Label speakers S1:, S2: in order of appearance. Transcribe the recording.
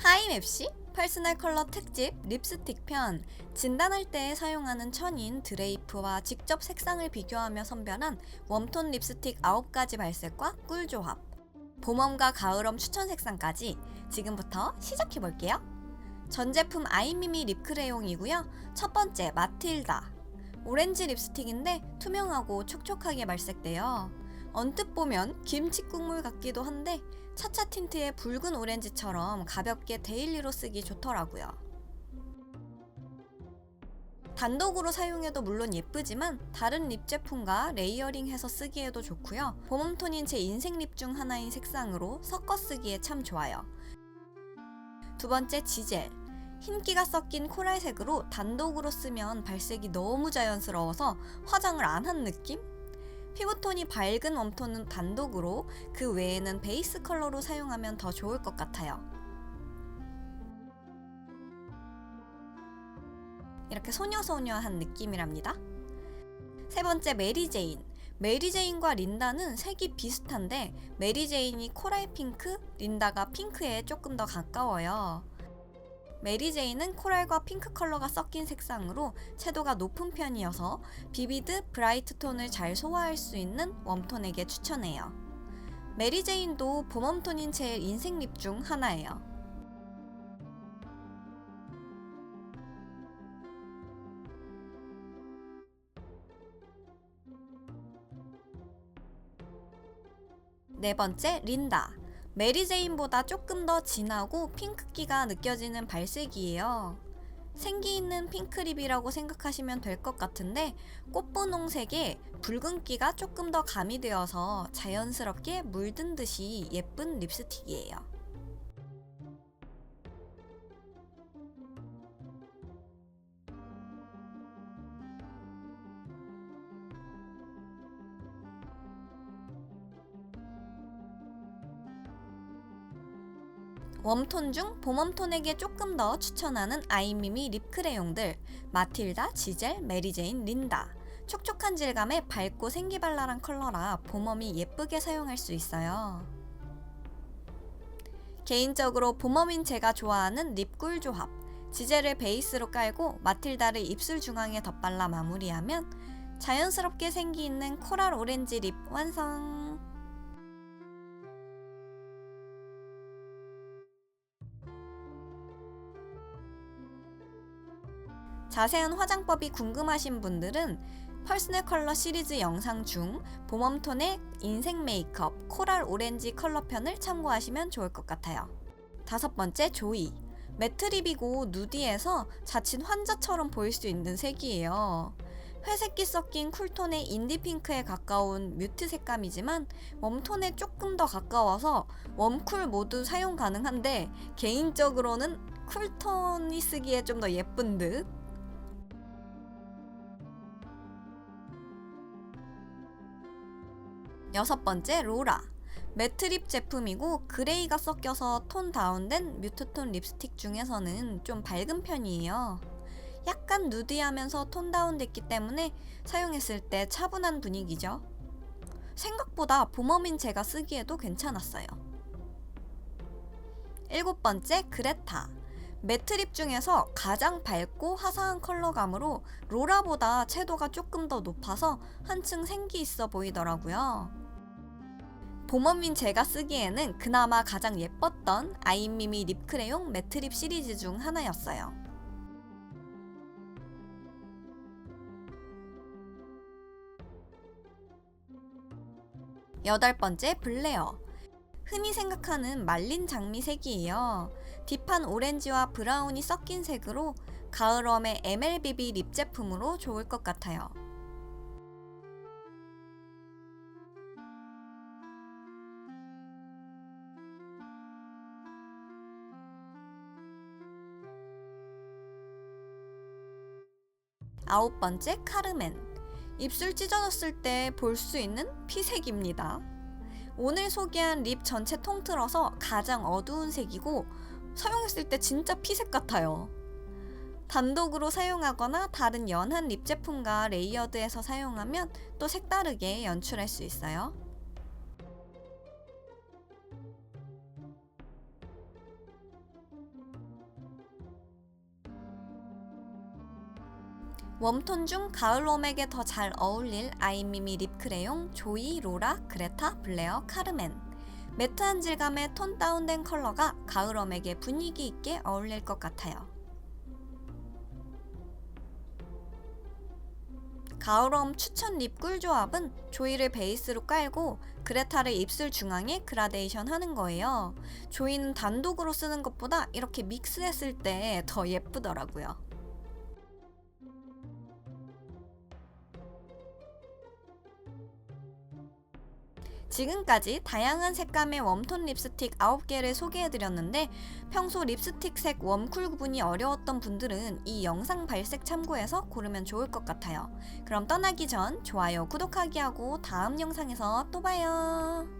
S1: 하이맵시 퍼스널 컬러 특집 립스틱 편 진단할 때 사용하는 천인 드레이프와 직접 색상을 비교하며 선별한 웜톤 립스틱 9가지 발색과 꿀조합 봄웜과 가을웜 추천 색상까지 지금부터 시작해 볼게요. 전 제품 아이미미 립크레용이고요. 첫 번째 마틸다 오렌지 립스틱인데 투명하고 촉촉하게 발색돼요. 언뜻 보면 김치 국물 같기도 한데 차차 틴트의 붉은 오렌지처럼 가볍게 데일리로 쓰기 좋더라고요. 단독으로 사용해도 물론 예쁘지만 다른 립 제품과 레이어링해서 쓰기에도 좋고요. 봄웜톤인 제 인생 립 중 하나인 색상으로 섞어 쓰기에 참 좋아요. 두 번째 지젤. 흰기가 섞인 코랄색으로 단독으로 쓰면 발색이 너무 자연스러워서 화장을 안 한 느낌? 피부톤이 밝은 웜톤은 단독으로 그 외에는 베이스 컬러로 사용하면 더 좋을 것 같아요. 이렇게 소녀소녀한 느낌이랍니다. 세 번째 메리제인. 메리제인과 린다는 색이 비슷한데 메리제인이 코랄 핑크, 린다가 핑크에 조금 더 가까워요. 메리제인은 코랄과 핑크 컬러가 섞인 색상으로 채도가 높은 편이어서 비비드, 브라이트 톤을 잘 소화할 수 있는 웜톤에게 추천해요. 메리제인도 봄웜톤인 제 인생 립 중 하나예요. 네 번째, 린다. 메리제인보다 조금 더 진하고 핑크기가 느껴지는 발색이에요. 생기 있는 핑크립이라고 생각하시면 될 것 같은데 꽃분홍색에 붉은기가 조금 더 가미되어서 자연스럽게 물든 듯이 예쁜 립스틱이에요. 웜톤 중 봄웜톤에게 조금 더 추천하는 아이미미 립 크레용들 마틸다, 지젤, 메리제인, 린다 촉촉한 질감의 밝고 생기발랄한 컬러라 봄웜이 예쁘게 사용할 수 있어요. 개인적으로 봄웜인 제가 좋아하는 립꿀 조합 지젤을 베이스로 깔고 마틸다를 입술 중앙에 덧발라 마무리하면 자연스럽게 생기 있는 코랄 오렌지 립 완성! 자세한 화장법이 궁금하신 분들은 퍼스널 컬러 시리즈 영상 중 봄웜톤의 인생 메이크업 코랄 오렌지 컬러 편을 참고하시면 좋을 것 같아요. 다섯 번째 조이. 매트립이고 누디에서 자칫 환자처럼 보일 수 있는 색이에요. 회색기 섞인 쿨톤의 인디핑크에 가까운 뮤트 색감이지만 웜톤에 조금 더 가까워서 웜쿨 모두 사용 가능한데 개인적으로는 쿨톤이 쓰기에 좀 더 예쁜 듯 여섯 번째 로라. 매트립 제품이고 그레이가 섞여서 톤 다운된 뮤트톤 립스틱 중에서는 좀 밝은 편이에요. 약간 누디하면서 톤 다운됐기 때문에 사용했을 때 차분한 분위기죠. 생각보다 봄웜인 제가 쓰기에도 괜찮았어요. 일곱 번째 그레타. 매트립 중에서 가장 밝고 화사한 컬러감으로 로라보다 채도가 조금 더 높아서 한층 생기 있어 보이더라고요. 봄웜인 제가 쓰기에는 그나마 가장 예뻤던 아이미미 립크레용 매트립 시리즈 중 하나였어요. 여덟 번째 블레어. 흔히 생각하는 말린 장미색이에요. 딥한 오렌지와 브라운이 섞인 색으로 가을웜의 MLBB 립 제품으로 좋을 것 같아요. 아홉 번째 카르멘. 입술 찢어졌을 때 볼 수 있는 피색입니다. 오늘 소개한 립 전체 통틀어서 가장 어두운 색이고 사용했을 때 진짜 피색 같아요. 단독으로 사용하거나 다른 연한 립 제품과 레이어드해서 사용하면 또 색다르게 연출할 수 있어요. 웜톤 중 가을 웜에게 더 잘 어울릴 아이미미 립크레용 조이, 로라, 그레타, 블레어, 카르멘. 매트한 질감의 톤 다운된 컬러가 가을 웜에게 분위기 있게 어울릴 것 같아요. 가을웜 추천 립 꿀 조합은 조이를 베이스로 깔고 그레타를 입술 중앙에 그라데이션 하는 거예요. 조이는 단독으로 쓰는 것보다 이렇게 믹스했을 때 더 예쁘더라고요. 지금까지 다양한 색감의 웜톤 립스틱 9개를 소개해드렸는데 평소 립스틱 색 웜쿨 구분이 어려웠던 분들은 이 영상 발색 참고해서 고르면 좋을 것 같아요. 그럼 떠나기 전 좋아요, 구독하기 하고 다음 영상에서 또 봐요.